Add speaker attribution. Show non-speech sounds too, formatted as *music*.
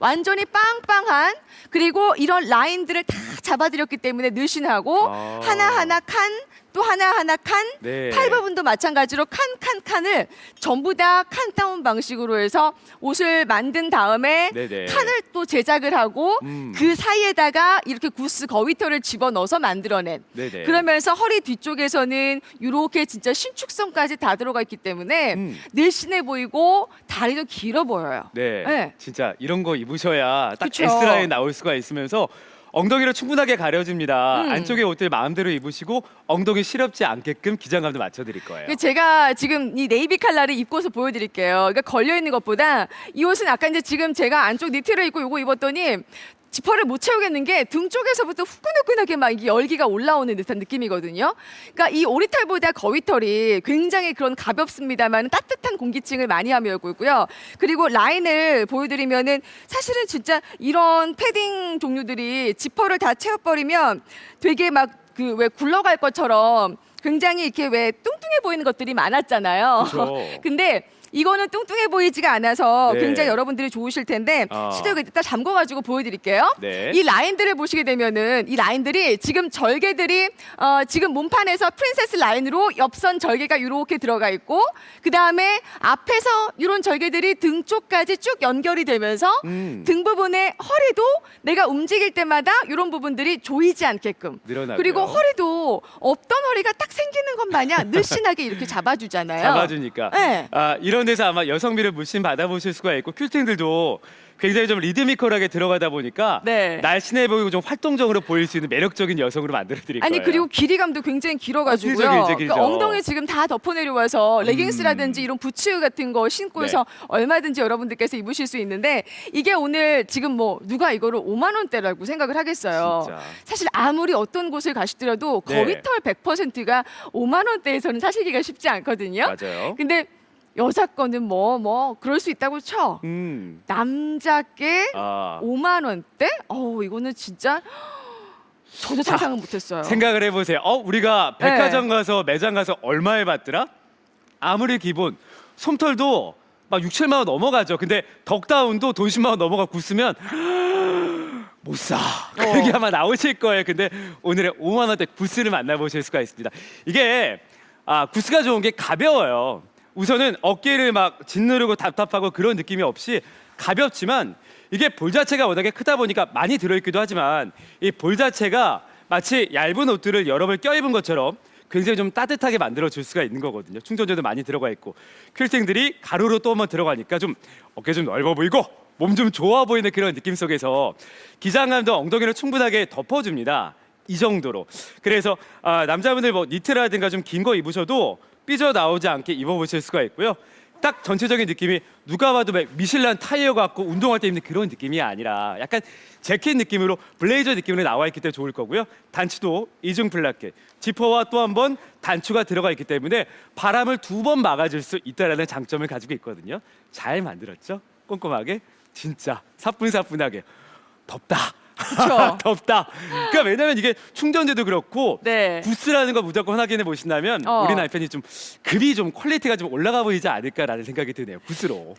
Speaker 1: 완전히 빵빵한 그리고 이런 라인들을 다 잡아드렸기 때문에 늘씬하고
Speaker 2: 아.
Speaker 1: 하나하나 칸 또 하나하나 칸
Speaker 2: 네.
Speaker 1: 팔 부분도 마찬가지로 칸 칸 칸을 전부 다 칸 다운 방식으로 해서 옷을 만든 다음에
Speaker 2: 네네.
Speaker 1: 칸을 또 제작을 하고
Speaker 2: 음.
Speaker 1: 그 사이에다가 이렇게 구스 거위털을 집어넣어서 만들어낸
Speaker 2: 네네.
Speaker 1: 그러면서 허리 뒤쪽에서는 이렇게 진짜 신축성까지 다 들어가 있기 때문에
Speaker 2: 음.
Speaker 1: 늘씬해 보이고 다리도 길어 보여요.
Speaker 2: 네.
Speaker 1: 네.
Speaker 2: 진짜 이런 거 입으셔야 딱
Speaker 1: 그쵸.
Speaker 2: S라인 나올 수가 있으면서 엉덩이를 충분하게 가려줍니다.
Speaker 1: 음.
Speaker 2: 안쪽에 옷들 마음대로 입으시고 엉덩이 시렵지 않게끔 기장감도 맞춰드릴 거예요.
Speaker 1: 그 제가 지금 이 네이비 칼라를 입고서 보여드릴게요. 그러니까 걸려 있는 것보다 이 옷은 아까 이제 지금 제가 안쪽 니트를 입고 이거 입었더니 지퍼를 못 채우겠는 게 등 쪽에서부터 후끈후끈하게 막 이게 열기가 올라오는 듯한 느낌이거든요. 그러니까 이 오리털보다 거위털이 굉장히 그런 가볍습니다만 따뜻한 공기층을 많이 하고 있고요. 그리고 라인을 보여드리면은 사실은 진짜 이런 패딩 종류들이 지퍼를 다 채워버리면 되게 막 그 왜 굴러갈 것처럼 굉장히 이렇게 왜 뚱뚱해 보이는 것들이 많았잖아요. *laughs* 근데 이거는 뚱뚱해 보이지가 않아서
Speaker 2: 네.
Speaker 1: 굉장히 여러분들이 좋으실 텐데
Speaker 2: 아.
Speaker 1: 시도에 일단 잠궈가지고 보여드릴게요.
Speaker 2: 네.
Speaker 1: 이 라인들을 보시게 되면은 이 라인들이 지금 절개들이 어, 지금 몸판에서 프린세스 라인으로 옆선 절개가 이렇게 들어가 있고 그 다음에 앞에서 이런 절개들이 등 쪽까지 쭉 연결이 되면서
Speaker 2: 음.
Speaker 1: 등 부분에 허리도 내가 움직일 때마다 이런 부분들이 조이지 않게끔
Speaker 2: 늘어나고요.
Speaker 1: 그리고 허리도 없던 허리가 딱 생기는 것 마냥 *laughs* 늘씬하게 이렇게 잡아주잖아요.
Speaker 2: 잡아주니까.
Speaker 1: 네.
Speaker 2: 아, 이런 데서 아마 여성미를 물씬 받아보실 수가 있고 큐팅들도 굉장히 좀 리드미컬하게 들어가다 보니까
Speaker 1: 네.
Speaker 2: 날씬해 보이고 좀 활동적으로 보일 수 있는 매력적인 여성으로 만들어 드릴
Speaker 1: 아니
Speaker 2: 거예요.
Speaker 1: 그리고 길이감도 굉장히 길어가지고요.
Speaker 2: 길죠, 길죠, 길죠.
Speaker 1: 그러니까 엉덩이 지금 다 덮어 내려와서 레깅스라든지 이런 부츠 같은 거 신고 해서
Speaker 2: 네.
Speaker 1: 얼마든지 여러분들께서 입으실 수 있는데 이게 오늘 지금 뭐 누가 이거를 5만 원대라고 생각을 하겠어요.
Speaker 2: 진짜.
Speaker 1: 사실 아무리 어떤 곳을 가시더라도
Speaker 2: 네.
Speaker 1: 거위털 100%가 5만 원대에서는 사시기가 쉽지 않거든요.
Speaker 2: 맞아요.
Speaker 1: 근데 여자 거는 뭐뭐 그럴 수 있다고 쳐.
Speaker 2: 음.
Speaker 1: 남자께
Speaker 2: 아.
Speaker 1: 5만 원대? 어우 이거는 진짜 저도 상상은 못했어요.
Speaker 2: 생각을 해보세요. 어, 우리가
Speaker 1: 네.
Speaker 2: 백화점 가서 매장 가서 얼마에 받더라? 아무리 기본 솜털도 막 6, 7만 원 넘어가죠. 근데 덕다운도 돈 10만 원 넘어가 굳으면 *gasps* 못 사. 그
Speaker 1: 어.
Speaker 2: 얘기 아마 나오실 거예요. 근데 오늘의 5만 원대 구스를 만나보실 수가 있습니다. 이게 아, 구스가 좋은 게 가벼워요. 우선은 어깨를 막 짓누르고 답답하고 그런 느낌이 없이 가볍지만 이게 볼 자체가 워낙에 크다 보니까 많이 들어있기도 하지만 이 볼 자체가 마치 얇은 옷들을 여러 벌 껴입은 것처럼 굉장히 좀 따뜻하게 만들어 줄 수가 있는 거거든요. 충전재도 많이 들어가 있고 퀼팅들이 가로로 또 한번 들어가니까 좀 어깨 좀 넓어 보이고 몸 좀 좋아 보이는 그런 느낌 속에서 기장감도 엉덩이를 충분하게 덮어줍니다. 이 정도로. 그래서 아, 남자분들 뭐 니트라든가 좀 긴 거 입으셔도 삐져 나오지 않게 입어보실 수가 있고요. 딱 전체적인 느낌이 누가 봐도 막 미슐란 타이어 같고 운동할 때 입는 그런 느낌이 아니라 약간 재킷 느낌으로 블레이저 느낌으로 나와 있기 때문에 좋을 거고요. 단추도 이중 플라켓, 지퍼와 또 한 번 단추가 들어가 있기 때문에 바람을 두 번 막아줄 수 있다라는 장점을 가지고 있거든요. 잘 만들었죠? 꼼꼼하게 진짜 사뿐사뿐하게 덥다.
Speaker 1: 그쵸. *laughs*
Speaker 2: 덥다. 그러니까 왜냐면 이게 충전재도 그렇고
Speaker 1: 네.
Speaker 2: 부스라는 거 무조건 확인해 보신다면
Speaker 1: 어.
Speaker 2: 우리 남편이 좀 급이 좀 퀄리티가 좀 올라가 보이지 않을까라는 생각이 드네요. 부스로.